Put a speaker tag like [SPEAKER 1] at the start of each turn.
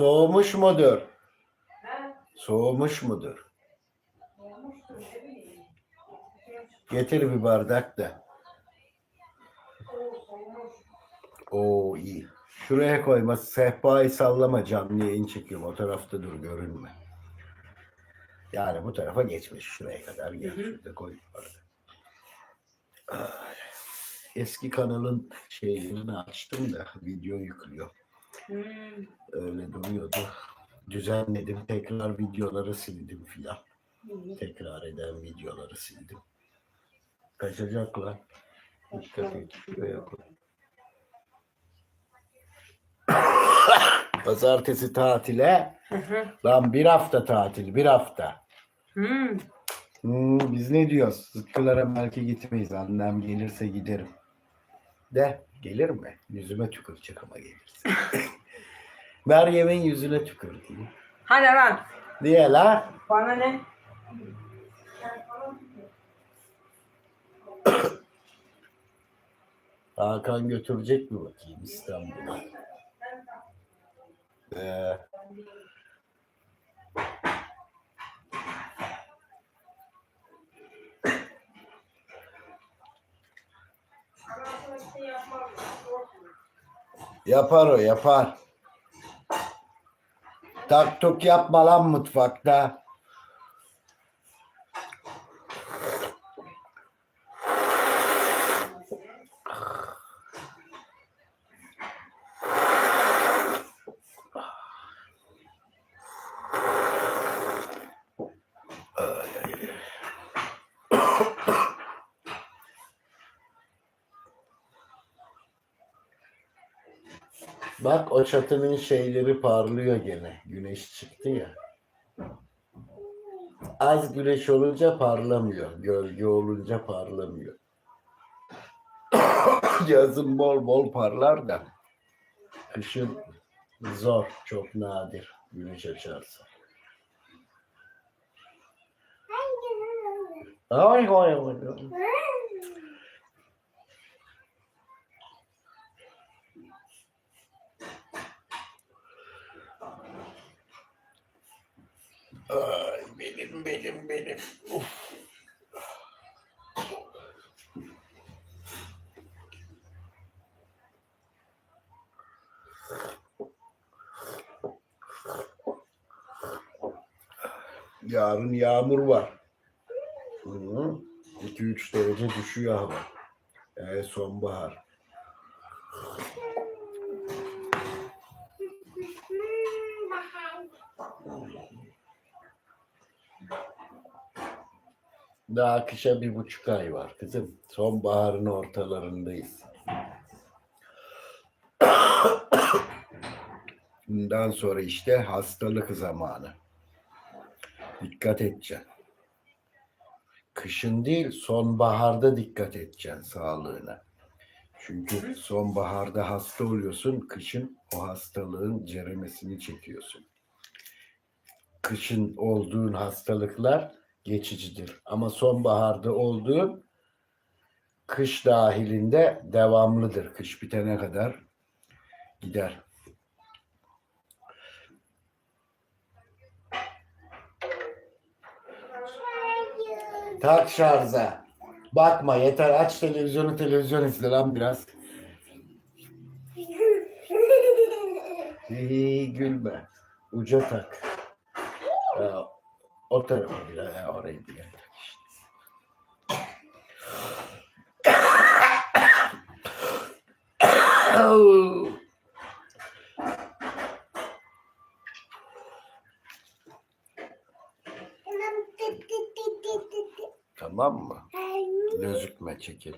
[SPEAKER 1] Soğumuş mudur? Soğumuş mudur? Getir bir bardak da. Oo iyi. Şuraya koyma. Sehpayı sallama canlı yayın çekiyorum. O tarafta dur görünme. Yani bu tarafa geçmiş. Şuraya kadar gel. Şurada koy. Ay. Eski kanalın şeyini açtım da video yüklüyor.
[SPEAKER 2] Hmm.
[SPEAKER 1] Öyle duruyordu. Düzenledim. Tekrar videoları sildim filan. Tekrar eden videoları sildim. Kaçacaklar. Dikkat et. Şuraya koy. Pazartesi tatile.
[SPEAKER 2] Hı hı.
[SPEAKER 1] Lan bir hafta tatil. Bir hafta.
[SPEAKER 2] Hmm.
[SPEAKER 1] Hmm, biz ne diyoruz? Sıtkılara belki gitmeyiz. Annem gelirse giderim. De gelir mi? Yüzüme tükürecek ama gelirse. Meryem'in yüzüne tükür diyeyim.
[SPEAKER 2] Hadi lan.
[SPEAKER 1] Diye la.
[SPEAKER 2] Bana ne?
[SPEAKER 1] Hakan götürecek mi bakayım İstanbul'a? Ee, yapar o yapar. Tak tuk yapma lan mutfakta. Bak o çatının şeyleri parlıyor gene. Güneş çıktı ya. Az güneş olunca parlamıyor. Gölge olunca parlamıyor. Yazın bol bol parlar da. Kışın zor, çok nadir güneş açarsa. Ay ay ay. Ay. Benim benim benim. Uf. Yarın yağmur var. 2-3 derece düşüyor hava. Yani sonbahar. Daha kışa bir buçuk ay var kızım. Sonbaharın ortalarındayız. Bundan sonra işte hastalık zamanı. Dikkat edeceksin. Kışın değil, sonbaharda dikkat edeceksin sağlığına. Çünkü sonbaharda hasta oluyorsun, kışın o hastalığın ceremesini çekiyorsun. Kışın olduğun hastalıklar geçicidir. Ama sonbaharda olduğun kış dahilinde devamlıdır. Kış bitene kadar gider. Tak şarja. Bakma yeter aç televizyonu televizyon izle lan biraz. Hihi gülme. Uca tak. Ya, o tarafa bile ya orayı bile tak işte. Au. Tamam mı? Gözükme çekil.